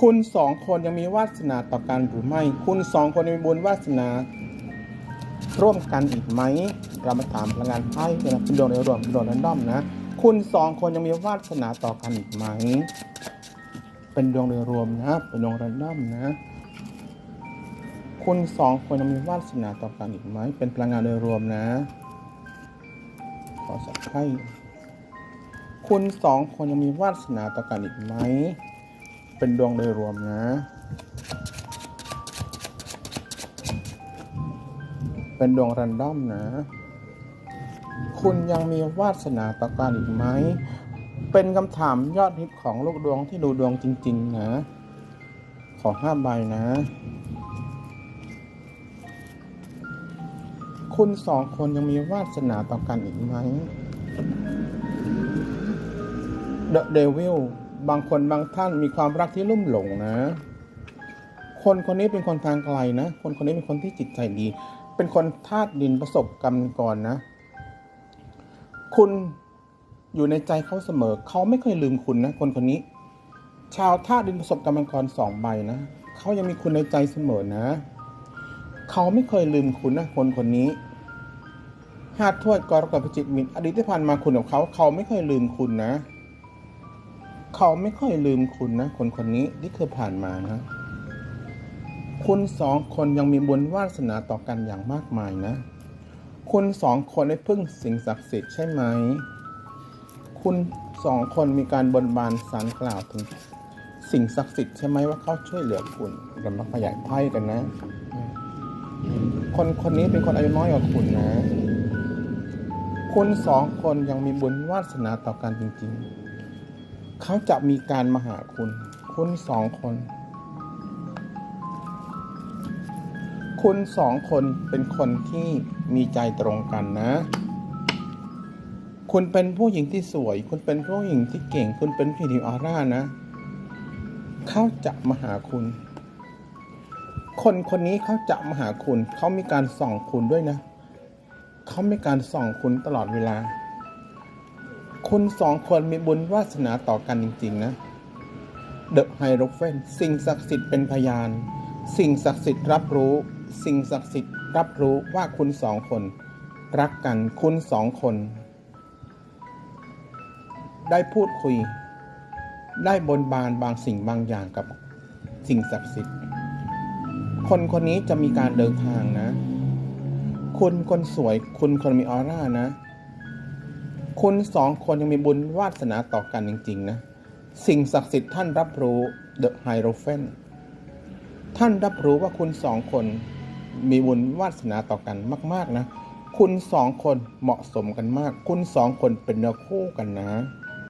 คุณสองคนยังมีวาสนาต่อกันหรือไม่ คุณสองคนมีบุญวาสนาร่วมกันอีกไหม เรามาถามพลังงานไพ่กันนะเป็นดวงโดยรวมเป็นดวงแรนดอมนะ คุณสองคนยังมีวาสนาต่อกันอีกไหม เป็นดวงโดยรวมนะเป็นดวงแรนดอมนะ คุณสองคนยังมีวาสนาต่อกันอีกไหม เป็นพลังงานโดยรวมนะ ขอสักไพ่คุณสองคนยังมีวาสนาต่อกันอีกไหม เป็นดวงโดยรวมนะเป็นดวงรันดอมนะ คุณยังมีวาสนาต่อกันอีกไหม เป็นคำถามยอดฮิตของลูกดวงที่ดูดวงจริง ๆ นะ ขอห้าใบนะ คุณสองคนยังมีวาสนาต่อกันอีกไหม The Devil บางคนบางท่านมีความรักที่ลุ่มหลงนะ คนคนนี้เป็นคนทางไกลนะ คนคนนี้เป็นคนที่จิตใจดี เป็นคนธาตุดินประสบกรรมก่อนนะ คุณอยู่ในใจเขาเสมอ เขาไม่เคยลืมคุณนะ คนคนนี้ ชาวธาตุดินประสบกรรมกรสองใบนะ เขายังมีคุณในใจเสมอนะ เขาไม่เคยลืมคุณนะ คนคนนี้หาดทวดกรกฎพิจิตมิตรอดีตที่ผ่านมาคุณกับเขา เขาไม่เคยลืมคุณนะ เขาไม่ค่อยลืมคุณนะ คนคนนี้ที่เคยผ่านมานะ คุณสองคนยังมีบุญวาสนาต่อกันอย่างมากมายนะ คุณสองคนได้พึ่งสิ่งศักดิ์สิทธิ์ใช่ไหม คุณสองคนมีการบนบานสารกล่าวถึงสิ่งศักดิ์สิทธิ์ใช่ไหมว่าเขาช่วยเหลือคุณเรามาขยายไพ่กันนะ คนคนนี้เป็นคนอายุน้อยกว่าคุณนะ คุณสองคนยังมีบุญวาสนาต่อกันจริง ๆ เขาจะมีการมาหาคุณ คุณสองคน คุณสองคนเป็นคนที่มีใจตรงกันนะ คุณเป็นผู้หญิงที่สวย คุณเป็นผู้หญิงที่เก่ง คุณเป็นผู้หญิงที่ออร่านะ เขาจะมาหาคุณ คนคนนี้เขาจะมาหาคุณ เขามีการส่องคุณด้วยนะ เขามีการส่องคุณตลอดเวลา คุณสองคนมีบุญวาสนาต่อกันจริง ๆ นะเดอะไฮโรเฟนสิ่งศักดิ์สิทธิ์เป็นพยาน สิ่งศักดิ์สิทธิ์รับรู้ สิ่งศักดิ์สิทธิ์รับรู้ว่าคุณสองคน รักกันคุณสองคน ได้พูดคุย ได้บนบานบางสิ่งบางอย่างกับสิ่งศักดิ์สิทธิ์ คนคนนี้จะมีการเดินทางนะ คุณคนสวย คุณคนมีออร่านะ คุณสองคนยังมีบุญวาสนาต่อกันจริง ๆ นะ สิ่งศักดิ์สิทธิ์ท่านรับรู้ The Hierophant ท่านรับรู้ว่าคุณสองคนมีบุญวาสนาต่อกันมาก ๆ นะ คุณสองคนเหมาะสมกันมาก คุณสองคนเป็นเนื้อคู่กันนะ